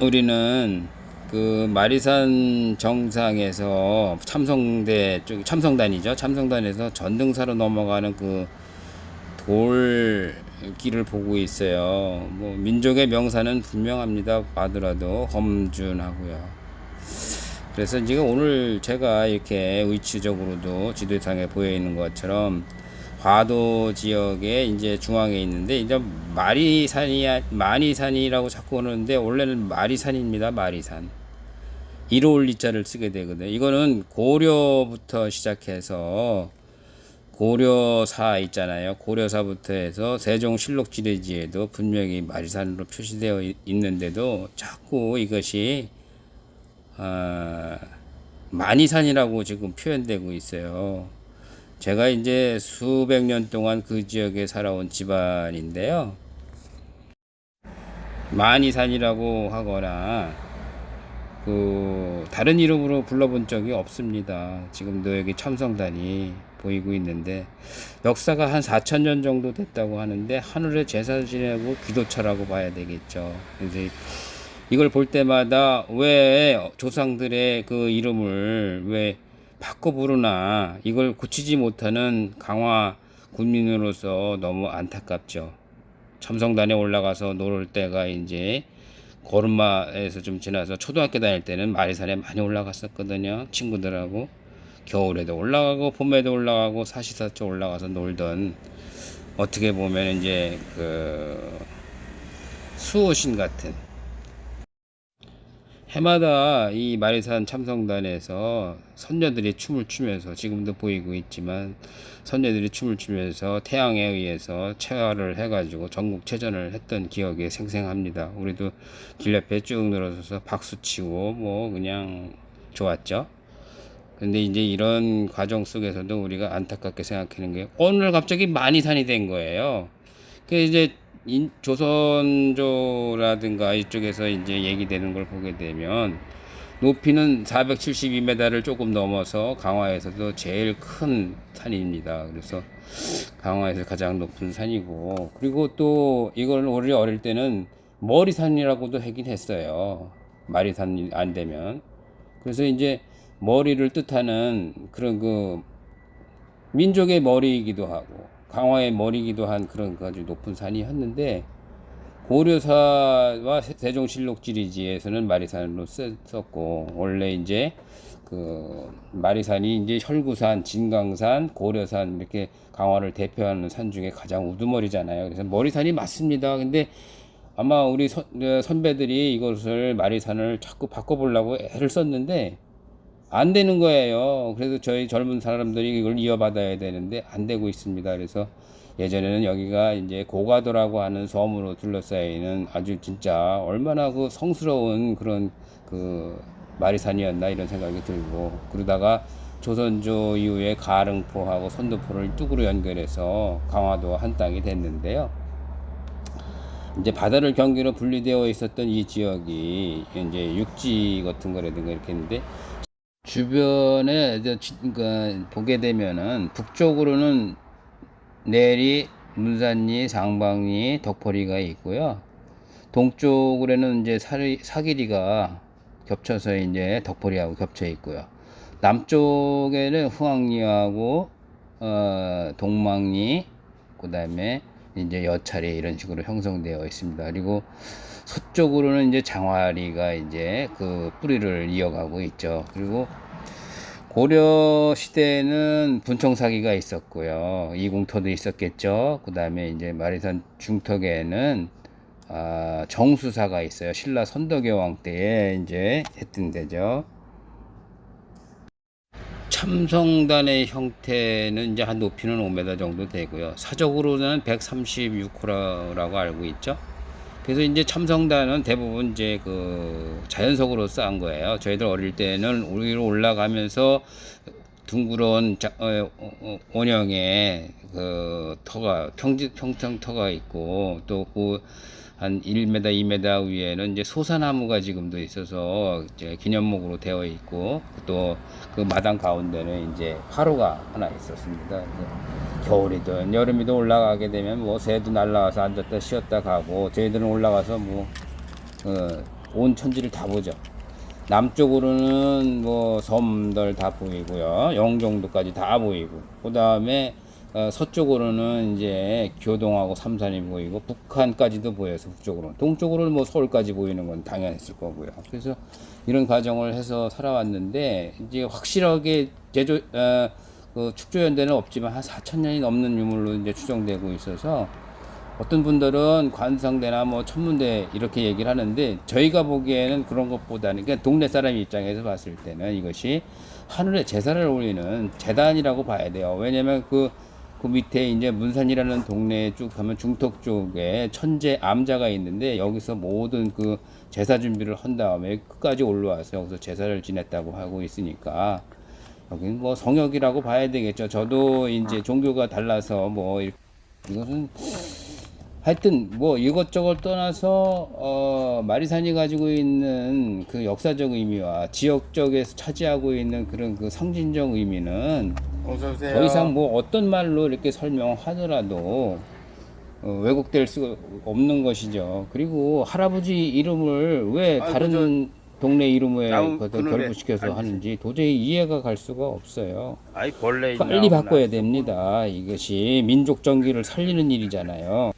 우리는 그 마리산 정상에서 참성대 쪽 참성단이죠. 참성단에서 전등사로 넘어가는 그 돌길을 보고 있어요. 뭐 민족의 명사는 분명합니다. 봐더라도 험준하고요. 그래서 지금 오늘 제가 이렇게 위치적으로도 지도상에 보여 있는 것처럼 화도 지역에 이제 중앙에 있는데 이제 마리산이 마리산이라고 자꾸 오는데 원래는 마리산입니다. 마리산. 이로 올리자를 쓰게 되거든요. 이거는 고려부터 시작해서 고려사 있잖아요. 고려사부터 해서 세종실록 지례지에도 분명히 마리산으로 표시되어 있- 있는데도 자꾸 이것이 아, 만이산이라고 지금 표현되고 있어요. 제가 이제 수백 년 동안 그 지역에 살아온 집안인데요. 만이산이라고 하거나 그 다른 이름으로 불러본 적이 없습니다. 지금도 여기 참성단이 보이고 있는데 역사가 한 4천 년 정도 됐다고 하는데 하늘에 제사 지내고 기도처라고 봐야 되겠죠. 그래서 이걸 볼 때마다 왜 조상들의 그 이름을 왜 바꿔 부르나 이걸 고치지 못하는 강화 군민으로서 너무 안타깝죠. 첨성단에 올라가서 놀을 때가 이제 걸음마에서 좀 지나서 초등학교 다닐 때는 마리산에 많이 올라갔었거든요. 친구들하고 겨울에도 올라가고 봄에도 올라가고 사시사철 올라가서 놀던 어떻게 보면 이제 그 수호신 같은 해마다 이 마리산 참성단에서 선녀들이 춤을 추면서 지금도 보이고 있지만 선녀들이 춤을 추면서 태양에 의해서 체화를 해가지고 전국 체전을 했던 기억이 생생합니다. 우리도 길 옆에 쭉 늘어서서 박수 치고 뭐 그냥 좋았죠. 근데 이제 이런 과정 속에서도 우리가 안타깝게 생각하는 게 오늘 갑자기 만이산이 된 거예요. 그 이제 인, 조선조라든가 이쪽에서 이제 얘기되는 걸 보게 되면 높이는 472m를 조금 넘어서 강화에서도 제일 큰 산입니다. 그래서 강화에서 가장 높은 산이고 그리고 또 이걸 우리 어릴 때는 머리산이라고도 하긴 했어요. 마리산이 안 되면 그래서 이제 머리를 뜻하는 그런 그 민족의 머리이기도 하고 강화의 머리이기도 한 그런 아주 높은 산이었는데 고려사와 세종실록 지리지에서는 마리산으로 썼고 원래 이제 그 마리산이 이제 혈구산, 진강산, 고려산 이렇게 강화를 대표하는 산 중에 가장 우두머리잖아요. 그래서 머리산이 맞습니다. 근데 아마 우리 선, 어, 선배들이 이것을 마리산을 자꾸 바꿔보려고 애를 썼는데 안 되는 거예요. 그래서 저희 젊은 사람들이 이걸 이어받아야 되는데 안 되고 있습니다. 그래서 예전에는 여기가 이제 고가도라고 하는 섬으로 둘러싸이는 아주 진짜 얼마나 그 성스러운 그런 그 마리산이었나 이런 생각이 들고 그러다가 조선조 이후에 가릉포하고 선도포를 뚝으로 연결해서 강화도 한 땅이 됐는데요. 이제 바다를 경계로 분리되어 있었던 이 지역이 이제 육지 같은 거라든가 이렇게 했는데 주변에 이제 지- 그러니까 보게 되면은 북쪽으로는 내리, 문산리, 상방리, 덕포리가 있고요. 동쪽으로는 이제 사리, 사기리가 겹쳐서 이제 덕포리하고 겹쳐 있고요. 남쪽에는 흥왕리하고 어, 동망리, 그 다음에 이제 여차리 이런 식으로 형성되어 있습니다. 그리고 서쪽으로는 이제 장화리가 이제 그 뿌리를 이어가고 있죠. 그리고 고려 시대에는 분청사기가 있었고요. 이공터도 있었겠죠. 그 다음에 이제 마리산 중턱에는 아, 정수사가 있어요. 신라 선덕여왕 때에 이제 했던 데죠. 참성단의 형태는 이제 한 높이는 5m 정도 되고요. 사적으로는 136호라고 알고 있죠. 그래서 이제 참성단은 대부분 이제 그 자연석으로 쌓은 거예요. 저희들 어릴 때는 위로 올라가면서 둥그런 자, 어, 어, 어, 원형의 그 터가 평지 평평 터가 있고 또그 한 1m, 2m 위에는 이제 소사나무가 지금도 있어서 이제 기념목으로 되어 있고 또 그 마당 가운데는 이제 화로가 하나 있었습니다. 겨울이든 여름이든 올라가게 되면 뭐 새도 날라와서 앉았다 쉬었다 가고 저희들은 올라가서 뭐 어, 온 천지를 다 보죠. 남쪽으로는 뭐 섬들 다 보이고요. 영종도까지 다 보이고. 그 다음에 어, 서쪽으로는 이제 교동하고 삼산이 보이고 북한까지도 보여서 북쪽으로 동쪽으로는 뭐 서울까지 보이는 건 당연했을 거고요. 그래서 이런 과정을 해서 살아왔는데 이제 확실하게 제조 어, 그 축조 연대는 없지만 한 4천 년이 넘는 유물로 이제 추정되고 있어서 어떤 분들은 관상대나 뭐 천문대 이렇게 얘기를 하는데 저희가 보기에는 그런 것보다는 그러니까 동네 사람 입장에서 봤을 때는 이것이 하늘에 제사를 올리는 재단이라고 봐야 돼요. 왜냐면 그, 그 밑에 이제 문산이라는 동네에 쭉 가면 중턱 쪽에 천재 암자가 있는데 여기서 모든 그 제사 준비를 한 다음에 끝까지 올라와서 여기서 제사를 지냈다고 하고 있으니까 여기는 뭐 성역이라고 봐야 되겠죠. 저도 이제 종교가 달라서 뭐 이- 이것은 하여튼 뭐 이것저것 떠나서 어 마리산이 가지고 있는 그 역사적 의미와 지역 적에서 차지하고 있는 그런 그 상징적 의미는 어서 오세요. 더 이상 뭐 어떤 말로 이렇게 설명하더라도 어, 왜곡될 수가 없는 것이죠. 그리고 할아버지 이름을 왜 아이고, 다른 동네 이름에 나무 그것을 그늘에 결부시켜서. 하는지 도저히 이해가 갈 수가 없어요. 아이 벌레 빨리. 바꿔야 됩니다. 이것이 민족 정기를 살리는 일이잖아요.